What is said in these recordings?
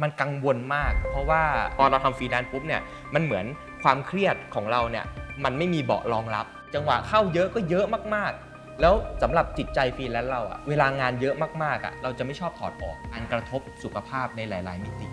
มันกังวลมาก เพราะว่าพอเราทำฟรีแลนซ์ปุ๊บเนี่ยมันเหมือนความเครียดของเราเนี่ยมันไม่มีเบาะรองรับ จังหวะเข้าเยอะก็เยอะมากๆ แล้วสำหรับจิตใจฟรีแลนซ์เราอะเวลางานเยอะมากๆอะเราจะไม่ชอบถอดออกอันกระทบสุขภาพในหลาย ๆ มิติ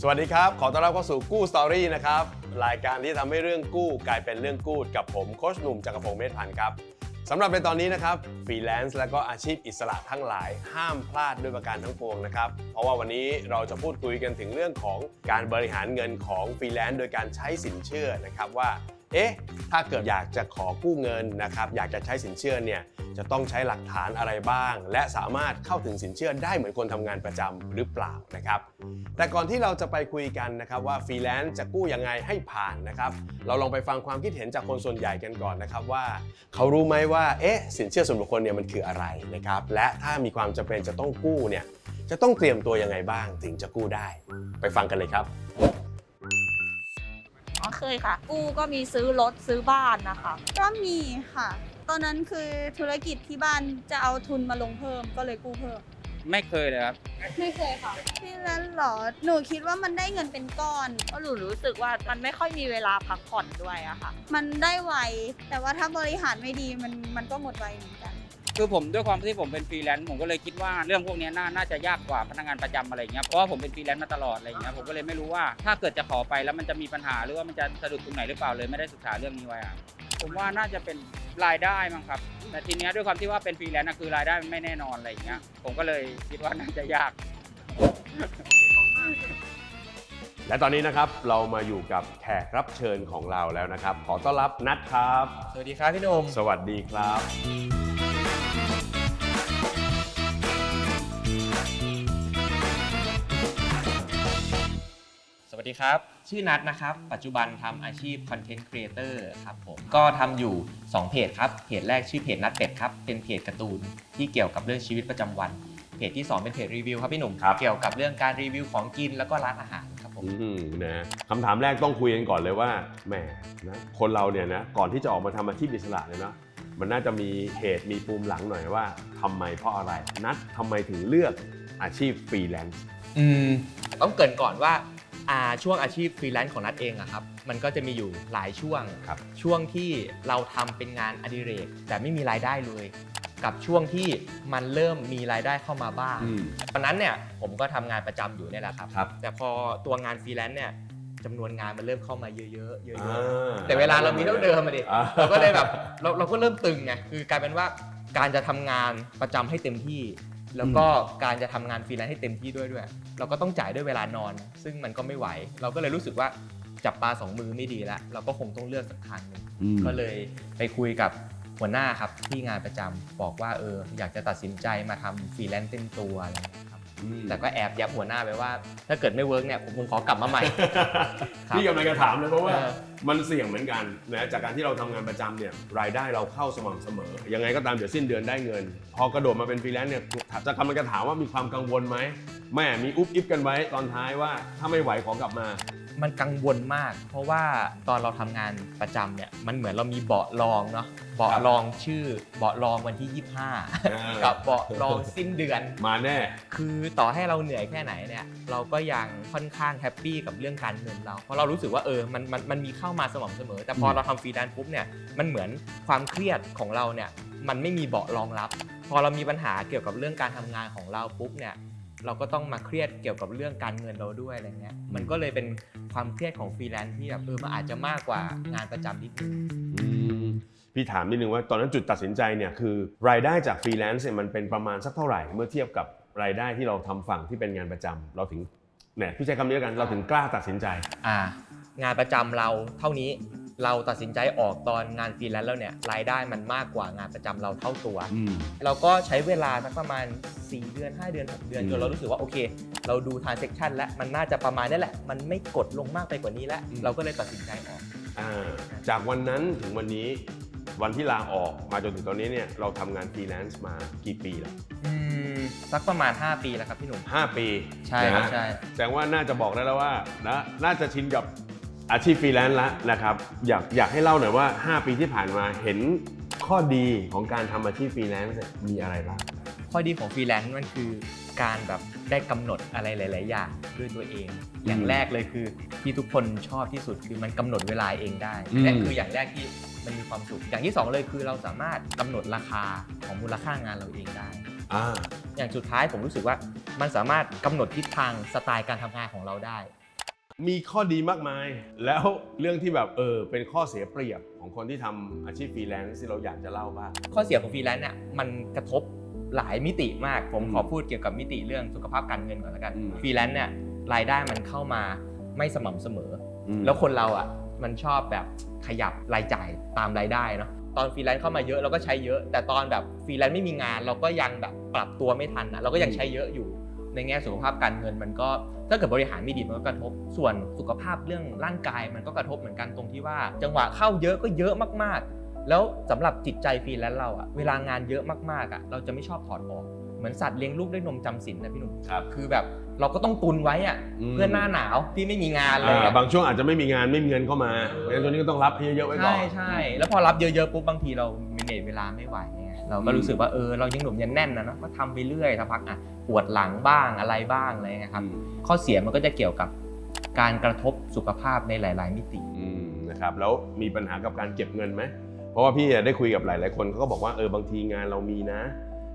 สวัสดีครับ ขอต้อนรับเข้าสู่กู้สตอรี่นะครับ รายการที่ทำให้เรื่องกู้กลายเป็นเรื่องกู้กับผมโคชหนุ่มจักรพงศ์เมธพันธ์ครับ สำหรับในตอนนี้นะครับฟรีแลนซ์และก็อาชีพอิสระทั้งหลาย ห้ามพลาดด้วยประการทั้งปวงนะครับ เพราะว่าวันนี้เราจะพูดคุยกันถึงเรื่องของการบริหารเงินของฟรีแลนซ์โดยการใช้สินเชื่อนะครับว่าเอ๊ะถ้าเกิดอยากจะขอกู้เงินนะครับอยากจะใช้สินเชื่อเนี่ยจะต้องใช้หลักฐานอะไรบ้าง และสามารถเข้าถึงสินเชื่อได้เหมือนคนทำงานประจำหรือเปล่านะครับ แต่ก่อนที่เราจะไปคุยกันนะครับว่าฟรีแลนซ์จะกู้ยังไงให้ผ่านนะครับ เราลองไปฟังความคิดเห็นจากคนส่วนใหญ่กันก่อนนะครับว่า เขารู้ไหมว่าเอ๊ะสินเชื่อส่วนบุคคลเนี่ยมันคืออะไรนะครับและถ้ามีความจำเป็นจะต้องกู้เนี่ยจะต้องเตรียมตัวยังไงบ้างถึงจะกู้ได้ ไปฟังกันเลยครับ เคยค่ะ กู้ก็มีซื้อรถซื้อบ้านนะคะ ก็มีค่ะ ตอนนั้นคือธุรกิจที่บ้านจะเอาทุนมาลงเพิ่มก็เลยกู้เพิ่ม ไม่เคยเลยครับ ไม่เคยค่ะที่นั้นหรอ หนูคิดว่ามันได้เงินเป็นก้อนเพราะหนูรู้สึกว่ามันไม่ค่อยมีเวลาพักผ่อนด้วยอะค่ะ มันได้ไว แต่ว่าถ้าบริหารไม่ดีมันมันก็หมดไวเหมือนกัน คือผมด้วยความที่ผมเป็นฟรีแลนซ์ผมก็เลยคิดว่าเรื่องพวกนี้น่าน่าจะยากกว่าพนักงานประจำอะไรอย่างเงี้ยเพราะว่าผมเป็นฟรีแลนซ์มาตลอดอะไรอย่างเงี้ยผมก็เลยไม่รู้ว่าถ้าเกิดจะขอไปแล้วมันจะมีปัญหาหรือว่ามันจะสะดุดตรงไหนหรือเปล่าเลยไม่ได้ศึกษาเรื่องนี้ไว้อะผมว่าน่าจะเป็นรายได้มั้งครับ แต่ทีเนี้ยด้วยความที่ว่าเป็นฟรีแลนซ์นะคือรายได้มันไม่แน่นอนอะไรอย่างเงี้ยผมก็เลยคิดว่าน่าจะยาก และตอนนี้นะครับเรามาอยู่กับแขกรับเชิญของเราแล้วนะครับ ขอต้อนรับนัทครับ สวัสดีครับพี่หนุ่มสวัสดีครับ ดีครับ ชื่อนัทนะครับ ปัจจุบันทำอาชีพคอนเทนต์ครีเอเตอร์ครับผม ก็ทำอยู่ 2 เพจครับ เพจแรกชื่อเพจนัทเป็ดครับ เป็นเพจการ์ตูนที่เกี่ยวกับเรื่องชีวิตประจำวัน เพจที่ 2 เป็นเพจรีวิวครับพี่หนุ่ม ครับ เกี่ยวกับเรื่องการรีวิวของกินแล้วก็ร้านอาหารครับผม อืมนะคำถามแรกต้องคุยกันก่อนเลยว่าแหมนะคนเราเนี่ยนะก่อนที่จะออกมาทำอาชีพอิสระเนี่ยเนาะมันน่าจะมีเหตุมีปูมหลังหน่อยว่าทำไมเพราะอะไร นัททำไมถึงเลือกอาชีพฟรีแลนซ์ อืมต้องเกรินก่อนว่า อ่าช่วงอาชีพฟรีแลนซ์ของนัทเองอะครับมันก็จะมีอยู่หลายช่วง ครับช่วงที่เราทำเป็นงานอดิเรก แต่ไม่มีรายได้เลย กับช่วงที่มันเริ่มมีรายได้เข้ามาบ้างอืมตอนนั้นเนี่ยผมก็ทำงานประจำอยู่เนี่ยแหละครับ ครับแต่พอตัวงานฟรีแลนซ์เนี่ยจำนวนงานมันเริ่มเข้ามาเยอะๆเยอะอ่าๆแต่เวลาเรามีเท่าเดิมมาดิ อ่า เราก็เลยแบบเราเราก็เริ่มตึงไงคือกลายเป็นว่าการจะทำงานประจำให้เต็มที่ แล้วก็การจะทำงานฟรีแลนซ์ให้เต็มที่ด้วยด้วย เราก็ต้องจ่ายด้วยเวลานอน ซึ่งมันก็ไม่ไหว เราก็เลยรู้สึกว่าจับปลาสองมือไม่ดีแล้ว เราก็คงต้องเลือกสักทางหนึ่งอืมก็เลยไปคุยกับหัวหน้าครับที่งานประจำบอกว่าเอออยากจะตัดสินใจมาทำฟรีแลนซ์เต็มตัวอะไรอย่างเงี้ยครับอืม แต่ก็แอบยับหัวหน้าไปว่า ถ้าเกิดไม่เวิร์กเนี่ยผมคงขอกลับมาใหม่ครับนี่กำลังจะถามเลยเพราะว่าเออมันเสี่ยงเหมือนกันนะจากการที่เราทำงานประจำเนี่ยรายได้เราเข้าสม่ำเสมอ ยังไงก็ตามเดี๋ยวสิ้นเดือนได้เงิน พอกระโดดมาเป็นฟรีแลนซ์เนี่ยจะกำลังจะถามว่ามีความกังวลไหมแม่มีอุ๊บอิ๊บกันไว้ตอนท้ายว่าถ้าไม่ไหวขอกลับมา มันกังวลมาก เพราะว่าตอนเราทำงานประจำเนี่ยมันเหมือนเรามีเบาะรองเนาะเบาะครับรองชื่อเบาะรองวันที่อ่า25 กับเบาะรองสิ้นเดือน มาแน่ คือต่อให้เราเหนื่อยแค่ไหนเนี่ยเราก็ยังค่อนข้างแฮปปี้กับเรื่องการเงินเรา เพราะเรารู้สึกว่าเออมันมันมันมีเข้ามาสม่ำเสมอ แต่พออืมเราทำฟรีแลนซ์ปุ๊บเนี่ยมันเหมือนความเครียดของเราเนี่ยมันไม่มีเบาะรองรับ พอเรามีปัญหาเกี่ยวกับเรื่องการทำงานของเราปุ๊บเนี่ย เราก็ต้องมาเครียดเกี่ยวกับเรื่องการเงินเราด้วยอะไรเงี้ยมันก็เลยเป็นความเครียดของฟรีแลนซ์ที่แบบเออมันอาจจะมากกว่างานประจำนิดนึงอืมพี่ถามนิดนึงว่าตอนนั้นจุดตัดสินใจเนี่ยคือ รายได้จากฟรีแลนซ์เนี่ยมันเป็นประมาณสักเท่าไหร่เมื่อเทียบกับรายได้ที่เราทำฝั่งที่เป็นงานประจำเราถึงเนี่ยพี่ใช้คำนี้แล้วกันเราถึงกล้าตัดสินใจอ่างานประจำเราเท่านี้ เราตัดสินใจออกตอนงานฟรีแลนซ์แล้วเนี่ยรายได้มันมากกว่างานประจำเราเท่าตัว อืม เราก็ใช้เวลาสักประมาณ 4 เดือน 5 เดือน 6 เดือนอืม จนเรารู้สึกว่าโอเค เราดู transaction แล้วมันน่าจะประมาณนี้แหละ มันไม่กดลงมากไปกว่านี้แล้ว เราก็เลยตัดสินใจออก อ่าจากวันนั้นถึงวันนี้ วันที่ลาออกมาจนถึงตอนนี้เนี่ยเราทำงานฟรีแลนซ์มากี่ปีแล้วอืมสักประมาณ 5 ปีแล้วครับพี่หนุ่ม ห้าปีใช่ครับนะฮะใช่ แสดงว่าน่าจะบอกได้แล้วว่านะน่าจะชินกับ อาชีพฟรีแลนซ์แล้วนะครับ อยากอยากให้เล่าหน่อยว่า 5 ปีที่ผ่านมาเห็นข้อดีของการทำอาชีพฟรีแลนซ์เนี่ยมีอะไรบ้างข้อดีของฟรีแลนซ์มันคือการแบบได้กำหนดอะไรหลาย ๆ อย่างด้วยตัวเอง อย่างแรกเลยคือที่ทุกคนชอบที่สุดคือมันกำหนดเวลาเองได้อืมนั่นคืออย่างแรกที่มันมีความสุข อย่างที่สองเลยคือเราสามารถกำหนดราคาของมูลค่างานเราเองได้อ่าอย่างสุดท้ายผมรู้สึกว่ามันสามารถกำหนดทิศทางสไตล์การทำงานของเราได้ มีข้อดีมากมาย แล้วเรื่องที่แบบเออเป็นข้อเสียเปรียบของคนที่ทำอาชีพฟรีแลนซ์ที่เราอยากจะเล่าบ้างข้อเสียของฟรีแลนซ์เนี่ยมันกระทบหลายมิติมากผมอืมขอพูดเกี่ยวกับมิติเรื่องสุขภาพการเงินก่อนแล้วกันอืมฟรีแลนซ์เนี่ยรายได้มันเข้ามาไม่สม่ำเสมออืมแล้วคนเราอะมันชอบแบบขยับรายจ่ายตามรายได้เนาะตอนฟรีแลนซ์เข้ามาเยอะเราก็ใช้เยอะ แต่ตอนแบบฟรีแลนซ์ไม่มีงานเราก็ยังแบบปรับตัวไม่ทันนะเราก็ยังใช้เยอะอยู่ ในแง่สุขภาพการเงินมันก็ถ้าเกิดบริหารไม่ดีมันก็กระทบ ส่วนสุขภาพเรื่องร่างกายมันก็กระทบเหมือนกันตรงที่ว่า จังหวะเข้าเยอะก็เยอะมากๆ แล้วสำหรับจิตใจฟรีแลนซ์เราอะเวลางานเยอะมากๆอะเราจะไม่ชอบถอดออกเหมือนสัตว์เลี้ยงลูกด้วยนมจำศีลนะพี่หนุ่มครับคือแบบเราก็ต้องตุนไว้อะอืมเพื่อหน้าหนาวที่ไม่มีงานเลยอ่าอะบางช่วงอาจจะไม่มีงานไม่มีเงินเข้ามาเพราะฉะนั้นตัวนี้ก็ต้องรับให้เยอะๆไว้ก่อใช่นใช่แล้วพอรับเยอะๆปุ๊บบางทีเรามีเนเวลาไม่ไหวไง เราก็รู้สึกว่าเออเรายังหนุ่มยังแน่นนะเนอะก็ทำไปเรื่อยสักพักอะปวดหลังบ้างอะไรบ้างอะไรเงี้ยครับอืมข้อเสียมันก็จะเกี่ยวกับการกระทบสุขภาพในหลาย ๆ มิติอืมนะครับแล้วมีปัญหากับการเก็บเงินไหมเพราะว่าพี่อะได้คุยกับหลาย ๆ คนเขาก็บอกว่าเออบางทีงานเรามีนะ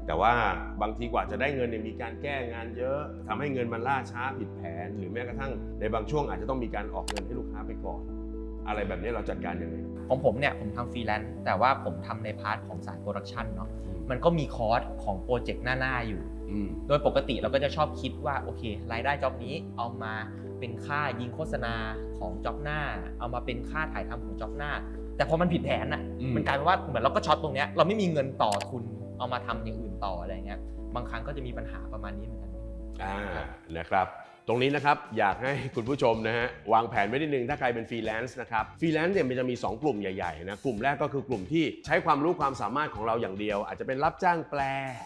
แต่ว่าบางทีกว่าจะได้เงินเนี่ยมีการแก้งานเยอะทำให้เงินมันล่าช้าผิดแผน หรือแม้กระทั่งในบางช่วงอาจจะต้องมีการออกเงินให้ลูกค้าไปก่อน อะไรแบบนี้เราจัดการยังไง ของผมเนี่ยผมทำฟรีแลนซ์แต่ว่าผมทำในพาร์ทของสายโปรดักชันเนาะมันก็มีคอร์สของโปรเจกต์หน้าๆอยู่อืมโดยปกติเราก็จะชอบคิดว่าโอเค รายได้จ็อบนี้เอามาเป็นค่ายิงโฆษณาของจ็อบหน้า เอามาเป็นค่าถ่ายทำของจ็อบหน้า แต่พอมันผิดแผนอะอืมมันกลายเป็นว่าเหมือนเราก็ช็อตตรงเนี้ยเราไม่มีเงินต่อทุนเอามาทำอย่างอื่นต่ออะไรเงี้ยบางครั้งก็จะมีปัญหาประมาณนี้เหมือนกันอ่านะครับ ตรงนี้นะครับอยากให้คุณผู้ชมนะฮะวางแผนไว้นิดนึงถ้าใครเป็นฟรีแลนซ์นะครับฟรีแลนซ์เนี่ยมันจะมี 2 กลุ่มใหญ่ๆนะกลุ่มแรกก็คือกลุ่มที่ใช้ความรู้ความสามารถของเราอย่างเดียว อาจจะเป็นรับจ้างแปล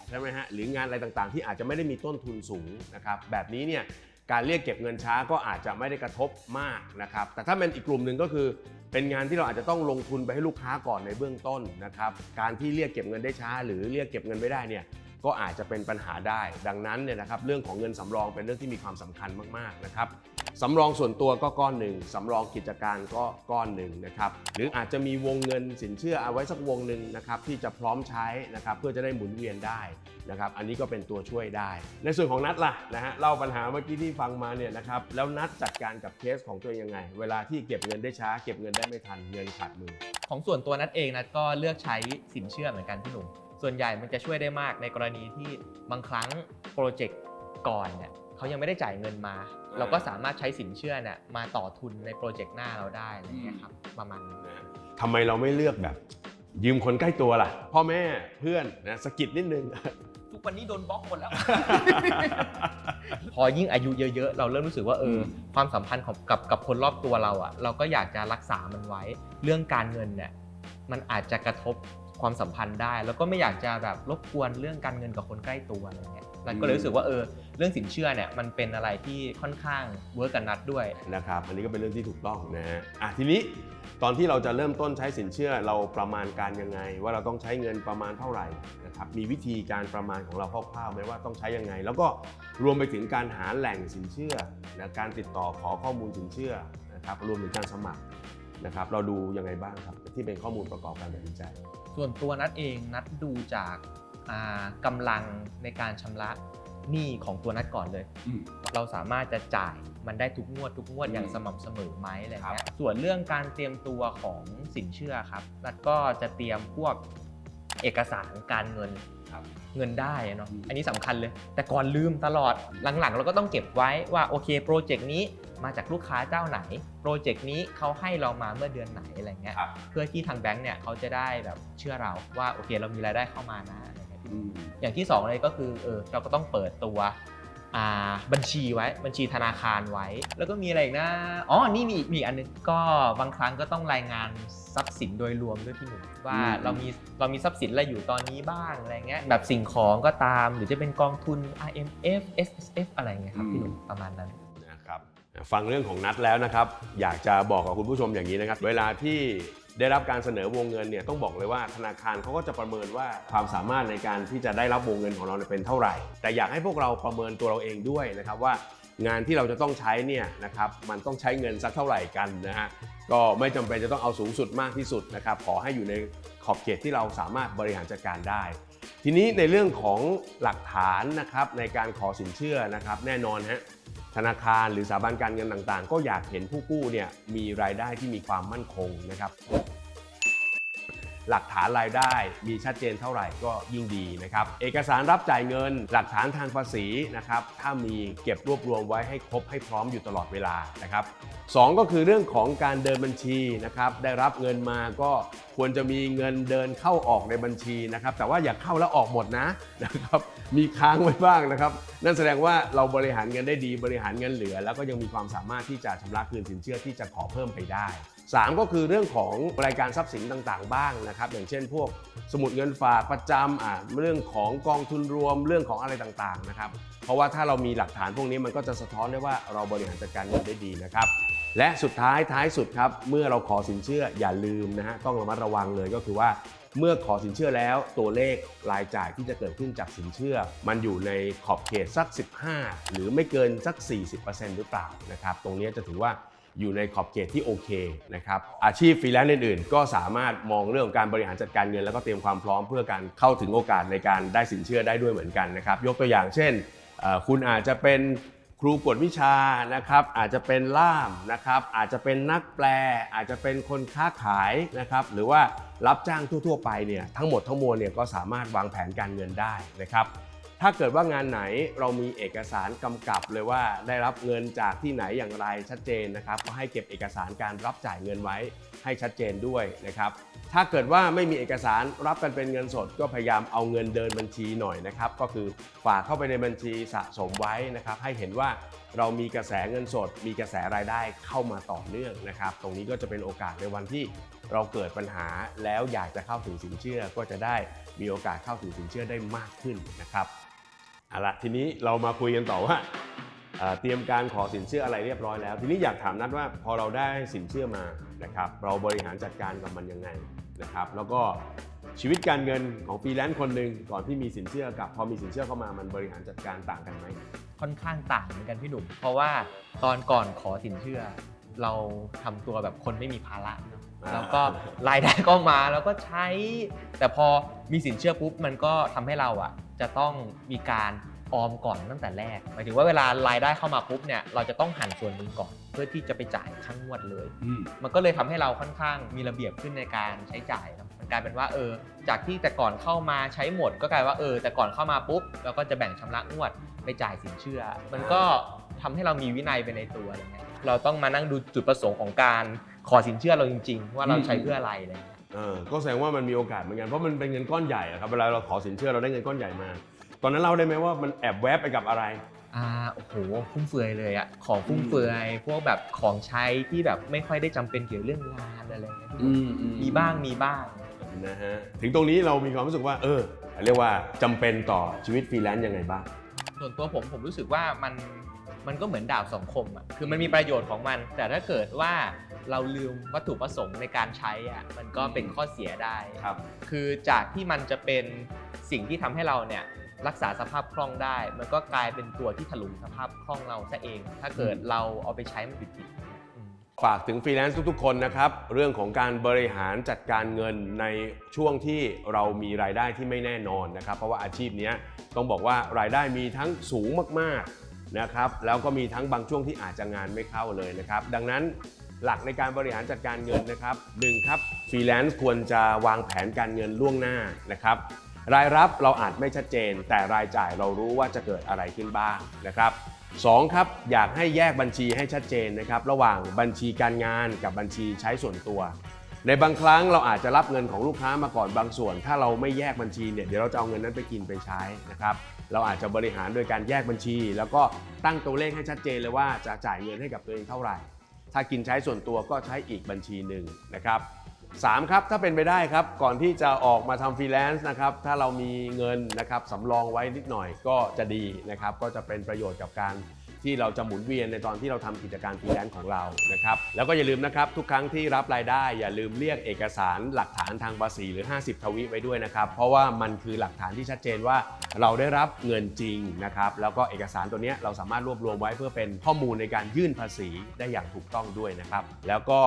ใช่ไหมฮะหรืองานอะไรต่างๆ ที่อาจจะไม่ได้มีต้นทุนสูงนะครับแบบนี้เนี่ยการเรียกเก็บเงินช้าก็อาจจะไม่ได้กระทบมากนะครับแต่ถ้าเป็นอีกกลุ่มหนึ่งก็คือ เป็นงานที่เราอาจจะต้องลงทุนไปให้ลูกค้าก่อนในเบื้องต้นนะครับการที่เรียกเก็บเงินได้ช้า หรือเรียกเก็บเงินไม่ได้เนี่ย ก็อาจจะเป็นปัญหาได้ ดังนั้นเนี่ยนะครับเรื่องของเงินสำรองเป็นเรื่องที่มีความสำคัญมากๆนะครับสำรองส่วนตัวก็ก้อนหนึ่งสำรองกิจการก็ก้อนหนึ่งนะครับหรืออาจจะมีวงเงินสินเชื่อเอาไว้สักวงหนึ่งนะครับที่จะพร้อมใช้นะครับเพื่อจะได้หมุนเวียนได้นะครับอันนี้ก็เป็นตัวช่วยได้ ในส่วนของนัดล่ะนะฮะเล่าปัญหาเมื่อกี้ที่ฟังมาเนี่ยนะครับแล้วนัดจัดการกับเคสของตัวเองยังไง เวลาที่เก็บเงินได้ช้า เก็บเงินได้ไม่ทันเงินขาดมือ ของส่วนตัวนัดเองนัดก็เลือกใช้สินเชื่อเหมือนกันพี่หนุ่ม ส่วนใหญ่มันจะช่วยได้มากในกรณีที่บางครั้งโปรเจกต์ก่อนเนี่ยเขายังไม่ได้จ่ายเงินมา เราก็สามารถใช้สินเชื่อเนี่ยมาต่อทุนในโปรเจกต์หน้าเราได้อะไรอย่างเงี้ยครับประมาณนี้นะทำไมเราไม่เลือกแบบ ยืมคนใกล้ตัวล่ะ พ่อแม่เพื่อนนะสะกิดนิดนึง ทุกวันนี้โดนบล็อกหมดแล้ว พอยิ่งอายุเยอะๆ เราเริ่มรู้สึกว่าเอออมความสัมพันธ์ของกับกับคนรอบตัวเราอะ่ะ เราก็อยากจะรักษามันไว้ เรื่องการเงินเนี่ยมันอาจจะกระทบ ความสัมพันธ์ได้ แล้วก็ไม่อยากจะแบบรบกวนเรื่องการเงินกับคนใกล้ตัวอะไรเงี้ยนัดก็เลยรู้สึกว่าเออเรื่องสินเชื่อเนี่ยมันเป็นอะไรที่ค่อนข้างเวิร์กกับนัดด้วยนะครับอันนี้ก็เป็นเรื่องที่ถูกต้องนะฮะอะทีนี้ตอนที่เราจะเริ่มต้นใช้สินเชื่อเราประมาณการยังไง ว่าเราต้องใช้เงินประมาณเท่าไหร่นะครับมีวิธีการประมาณของเราคร่าวๆไหมว่าต้องใช้ยังไง แล้วก็รวมไปถึงการหาแหล่งสินเชื่อนะการติดต่อขอข้อมูลสินเชื่อนะครับรวมถึงการสมัคร นะครับเราดูยังไงบ้างครับที่เป็นข้อมูลประกอบการตัดสินใจ ส่วนตัวนัดเองนัดดูจากอ่ากำลังในการชำระหนี้ของตัวนัดก่อนเลยอืมเราสามารถจะจ่ายมันได้ทุกงวดทุกงวดอืมอย่างสม่ำเสมอไหมอะไรครัเงี้ยบส่วนเรื่องการเตรียมตัวของสินเชื่อครับนัดก็จะเตรียมพวกเอกสารการเงินครับเงินได้อะเนาะอืมอันนี้สำคัญเลย แต่ก่อนลืมตลอดหลังๆ เราก็ต้องเก็บไว้ว่าโอเคโปรเจกต์นี้ มาจากลูกค้าเจ้าไหน โปรเจกต์นี้เขาให้เรามาเมื่อเดือนไหนอะไรเงี้ย ครับ เพื่อที่ทางแบงก์เนี่ยเขาจะได้แบบเชื่อเราว่าโอเคเรามีรายได้เข้ามานะอะไรเงี้ย อืม อย่างที่2เลยก็คือเออเราก็ต้องเปิดตัวอ่าบัญชีไว้บัญชีธนาคารไว้ แล้วก็มีอะไรอีกนะอ๋อนี่มีอีกมีอีกอันนึงก็บางครั้งก็ต้องรายงานทรัพย์สินโดยรวมด้วยพี่หนุ่มว่าอืม เรามีเรามีทรัพย์สินอะไรอยู่ตอนนี้บ้างอะไรเงี้ยแบบสิ่งของก็ตามหรือจะเป็นกองทุน IMF S S F อะไรเงี้ยครับพี่หนุ่มประมาณนั้นนะครับ ฟังเรื่องของนัดแล้วนะครับ อยากจะบอกกับคุณผู้ชมอย่างนี้นะครับ เวลาที่ได้รับการเสนอวงเงินเนี่ยต้องบอกเลยว่าธนาคารเขาก็จะประเมินว่าความสามารถในการที่จะได้รับวงเงินของเราเป็นเท่าไหร่ แต่อยากให้พวกเราประเมินตัวเราเองด้วยนะครับว่างานที่เราจะต้องใช้เนี่ยนะครับมันต้องใช้เงินสักเท่าไหร่กันนะฮะก็ไม่จำเป็นจะต้องเอาสูงสุดมากที่สุดนะครับขอให้อยู่ในขอบเขตที่เราสามารถบริหารจัดการได้ ทีนี้ในเรื่องของหลักฐานนะครับในการขอสินเชื่อนะครับแน่นอนฮะ ธนาคารหรือสถาบันการเงินต่างๆ ก็อยากเห็นผู้กู้เนี่ยมีรายได้ที่มีความมั่นคงนะครับ หลักฐานรายได้มีชัดเจนเท่าไหร่ก็ยิ่งดีนะครับ เอกสารรับจ่ายเงิน หลักฐานทางภาษีนะครับ ถ้ามีเก็บรวบรวมไว้ให้ครบให้พร้อมอยู่ตลอดเวลานะครับสองก็คือเรื่องของการเดินบัญชีนะครับ ได้รับเงินมาก็ควรจะมีเงินเดินเข้าออกในบัญชีนะครับ แต่ว่าอย่าเข้าแล้วออกหมดนะนะครับ มีค้างไว้บ้างนะครับ นั่นแสดงว่าเราบริหารเงินได้ดีบริหารเงินเหลือ แล้วก็ยังมีความสามารถที่จะชำระคืนสินเชื่อที่จะขอเพิ่มไปได้ 3 ก็คือเรื่องของรายการทรัพย์สินต่างๆ บ้างนะครับ อย่างเช่นพวกสมุดเงินฝากประจำอ่าเรื่องของกองทุนรวมเรื่องของอะไรต่างๆนะครับเพราะว่าถ้าเรามีหลักฐานพวกนี้มันก็จะสะท้อนได้ว่าเราบริหารจัดการเงินได้ดีนะครับและสุดท้ายท้ายสุดครับเมื่อเราขอสินเชื่ออย่าลืมนะฮะต้องระมัดระวังเลยก็คือว่า เมื่อขอสินเชื่อแล้วตัวเลขรายจ่ายที่จะเกิดขึ้นจากสินเชื่อ มันอยู่ในขอบเขตสัก 15 หรือไม่เกินสัก 40%หรือเปล่านะครับตรงนี้จะถือว่าอยู่ในขอบเขตที่โอเคนะครับอาชีพฟรีแลนซ์อื่นๆ ก็สามารถมองเรื่องของการบริหารจัดการเงิน แล้วก็เตรียมความพร้อมเพื่อการเข้าถึงโอกาสในการได้สินเชื่อได้ด้วยเหมือนกันนะครับยกตัวอย่างเช่น คุณอาจจะเป็น รูกวดวิชานะครับ อาจจะเป็นล่ามนะครับ อาจจะเป็นนักแปล อาจจะเป็นคนค้าขายนะครับ หรือว่ารับจ้างทั่ว ๆ ไปเนี่ยทั้งหมดทั้งมวลเนี่ยก็สามารถวางแผนการเงินได้นะครับถ้าเกิดว่างานไหนเรามีเอกสารกำกับเลยว่าได้รับเงินจากที่ไหนอย่างไรชัดเจนนะครับ ก็ให้เก็บเอกสารการรับจ่ายเงินไว้ ให้ชัดเจนด้วยนะครับ ถ้าเกิดว่าไม่มีเอกสารรับกันเป็นเงินสด ก็พยายามเอาเงินเดินบัญชีหน่อยนะครับ ก็คือฝากเข้าไปในบัญชีสะสมไว้นะครับ ให้เห็นว่าเรามีกระแสเงินสด มีกระแสรายได้เข้ามาต่อเนื่องนะครับ ตรงนี้ก็จะเป็นโอกาสในวันที่เราเกิดปัญหาแล้วอยากจะเข้าถึงสินเชื่อก็จะได้มีโอกาสเข้าถึงสินเชื่อได้มากขึ้นนะครับเอาละทีนี้เรามาคุยกันต่อว่า เอ่อเตรียมการขอสินเชื่ออะไรเรียบร้อยแล้ว ทีนี้อยากถามนัดว่าพอเราได้สินเชื่อมานะครับเราบริหารจัดการกับมันยังไงนะครับแล้วก็ชีวิตการเงินของฟรีแลนซ์คนหนึ่งก่อนที่มีสินเชื่อกับพอมีสินเชื่อเข้ามามันบริหารจัดการต่างกันไหมค่อนข้างต่างเหมือนกันพี่หนุ่มเพราะว่าตอนก่อนขอสินเชื่อ เราทำตัวแบบคนไม่มีภาระเนอะอ่าแล้วก็รายได้ก็มาแล้วก็ใช้ แต่พอมีสินเชื่อปุ๊บมันก็ทำให้เราอะจะต้องมีการ ออมก่อนตั้งแต่แรกหมายถึงว่าเวลารายได้เข้ามาปุ๊บเนี่ยเราจะต้องหันส่วนหนึ่งก่อน เพื่อที่จะไปจ่ายค่างวดเลยมันก็เลยทำให้เราค่อนข้างมีระเบียบขึ้นในการใช้จ่ายครับมันกลายเป็นว่าเออ จากที่แต่ก่อนเข้ามาใช้หมด ก็กลายว่าเออ แต่ก่อนเข้ามาปุ๊บเราก็จะแบ่งชำระงวดไปจ่ายสินเชื่อ มันก็ทำให้เรามีวินัยไปในตัวอะไรเงี้ยเราต้องมานั่งดูจุดประสงค์ของการขอสินเชื่อเราจริง ๆ ว่าเราใช้เพื่ออะไรอะไรเงี้ย เออก็แสดงว่ามันมีโอกาสเหมือนกัน เพราะมันเป็นเงินก้อนใหญ่อะครับ เวลาเราขอสินเชื่อเราได้เงินก้อนใหญ่มา ตอนนั้นเล่าได้ไหมว่ามันแอบแวบไปกับอะไรอ่าโอ้โหฟุ่มเฟือยเลยอะของฟุ่มเฟือยพวกแบบของใช้ที่แบบไม่ค่อยได้จำเป็นเกี่ยวเรื่องงานอะไรเงี้ยมีบ้างมีบ้าง นะฮะถึงตรงนี้เรามีความรู้สึกว่า เออ เรียกว่าจำเป็นต่อชีวิตฟรีแลนซ์ยังไงบ้าง ส่วนตัวผมผมรู้สึกว่ามันมันก็เหมือนดาบสองคมอะคือมันมีประโยชน์ของมัน แต่ถ้าเกิดว่าเราลืมวัตถุประสงค์ในการใช้อะมันก็เป็นข้อเสียได้ ครับ คือจากที่มันจะเป็นสิ่งที่ทำให้เราเนี่ย รักษาสภาพคล่องได้ มันก็กลายเป็นตัวที่ถลุงสภาพคล่องเราซะเอง ถ้าเกิดเราเอาไปใช้มันผิดๆอืมฝากถึงฟรีแลนซ์ทุกๆ คนนะครับ เรื่องของการบริหารจัดการเงินในช่วงที่เรามีรายได้ที่ไม่แน่นอนนะครับ เพราะว่าอาชีพเนี้ยต้องบอกว่ารายได้มีทั้งสูงมากๆนะครับ แล้วก็มีทั้งบางช่วงที่อาจจะงานไม่เข้าเลยนะครับ ดังนั้นหลักในการบริหารจัดการเงินนะครับหนึ่งครับฟรีแลนซ์ควรจะวางแผนการเงินล่วงหน้านะครับ รายรับเราอาจไม่ชัดเจน แต่รายจ่ายเรารู้ว่าจะเกิดอะไรขึ้นบ้างนะครับสองครับอยากให้แยกบัญชีให้ชัดเจนนะครับระหว่างบัญชีการงานกับบัญชีใช้ส่วนตัว ในบางครั้งเราอาจจะรับเงินของลูกค้ามาก่อนบางส่วน ถ้าเราไม่แยกบัญชีเนี่ยเดี๋ยวเราจะเอาเงินนั้นไปกินไปใช้นะครับเราอาจจะบริหารโดยการแยกบัญชี แล้วก็ตั้งตัวเลขให้ชัดเจนเลยว่าจะจ่ายเงินให้กับตัวเองเท่าไหร่ ถ้ากินใช้ส่วนตัวก็ใช้อีกบัญชีหนึ่งนะครับ 3ครับถ้าเป็นไปได้ครับก่อนที่จะออกมาทำฟรีแลนซ์นะครับถ้าเรามีเงินนะครับสำรองไว้นิดหน่อยก็จะดีนะครับก็จะเป็นประโยชน์กับการ ที่เราจะหมุนเวียนในตอนที่เราทำกิจการฟรีแลนซ์ของเรานะครับ แล้วก็อย่าลืมนะครับ ทุกครั้งที่รับรายได้ อย่าลืมเรียกเอกสารหลักฐานทางภาษีหรือ 50 ทวิไว้ด้วยนะครับ เพราะว่ามันคือหลักฐานที่ชัดเจนว่าเราได้รับเงินจริงนะครับ แล้วก็เอกสารตัวนี้เราสามารถรวบรวมไว้เพื่อเป็นข้อมูลในการยื่นภาษีได้อย่างถูกต้องด้วยนะครับ แล้วก็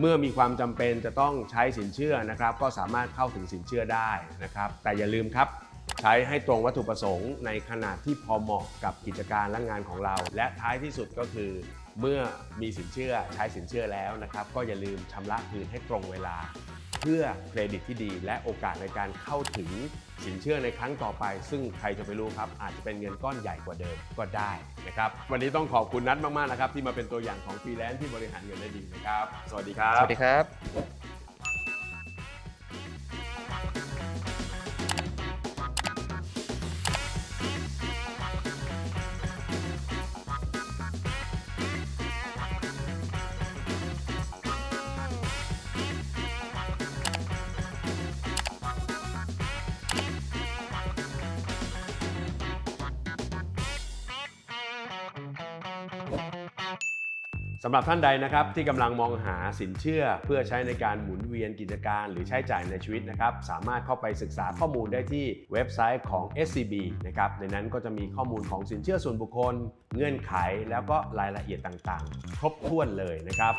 เมื่อมีความจำเป็นจะต้องใช้สินเชื่อนะครับ ก็สามารถเข้าถึงสินเชื่อได้นะครับ แต่อย่าลืมครับ ใช้ให้ตรงวัตถุประสงค์ในขนาดที่พอเหมาะกับกิจการและงานของเรา และท้ายที่สุดก็คือ เมื่อมีสินเชื่อใช้สินเชื่อแล้วนะครับ ก็อย่าลืมชำระคืนให้ตรงเวลา เพื่อเครดิตที่ดี และโอกาสในการเข้าถึงสินเชื่อในครั้งต่อไป ซึ่งใครจะไปรู้ครับ อาจจะเป็นเงินก้อนใหญ่กว่าเดิมก็ได้นะครับ วันนี้ต้องขอบคุณนัทมากๆนะครับที่มาเป็นตัวอย่างของฟรีแลนซ์ที่บริหารเงินได้ดีนะครับ สวัสดีครับ สวัสดีครับำหรับท่านใดนะครับที่กำลังมองหาสินเชื่อเพื่อใช้ในการหมุนเวียนกิจการ หรือใช้จ่ายในชีวิตนะครับสามารถเข้าไปศึกษาข้อมูลได้ที่เว็บไซต์ของ SCB นะครับในนั้นก็จะมีข้อมูลของสินเชื่อส่วนบุคคล เงื่อนไข แล้วก็รายละเอียดต่างๆ ครบถ้วนเลยนะครับ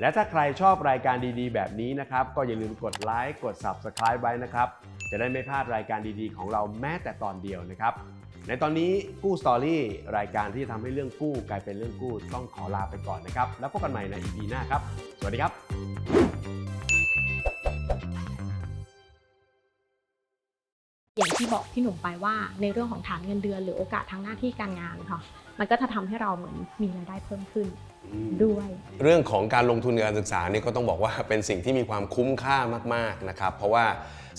และถ้าใครชอบรายการดีๆ แบบนี้นะครับ ก็อย่าลืมกดไลค์กด Subscribe ไว้นะครับ จะได้ไม่พลาดรายการดีๆ ของเราแม้แต่ตอนเดียวนะครับ ในตอนนี้กู้สตอรี่รายการที่จะทำให้เรื่องกู้กลายเป็นเรื่องกู้ต้องขอลาไปก่อนนะครับ แล้วพบกันใหม่ใน EP หน้าครับ สวัสดีครับอย่างที่บอกพี่หนุ่มไปว่าในเรื่องของฐานเงินเดือนหรือโอกาสทางหน้าที่การงานค่ะมันก็จะทำให้เราเหมือนมีรายได้เพิ่มขึ้นด้วย เรื่องของการลงทุนในการศึกษานี่ก็ต้องบอกว่าเป็นสิ่งที่มีความคุ้มค่ามากๆนะครับ เพราะว่า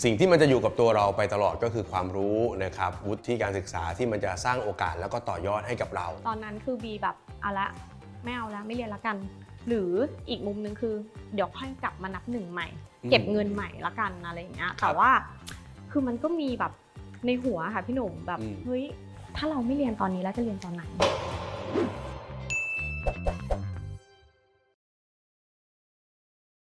สิ่งที่มันจะอยู่กับตัวเราไปตลอดก็คือความรู้นะครับวุฒิการศึกษาที่มันจะสร้างโอกาสแล้วก็ต่อยอดให้กับเรา ตอนนั้นคือบีแบบเอาละไม่เอาแล้วไม่เรียนละกัน หรืออีกมุมนึงคือ เดี๋ยวค่อยกลับมานับหนึ่งใหม่ อืมเก็บเงินใหม่ละกันอะไรอย่างเงี้ยครัแต่บว่าคือมันก็มีแบบในหัวค่ะพี่หนุ่มแบบอืม เฮ้ยถ้าเราไม่เรียนตอนนี้แล้วจะเรียนตอนไหน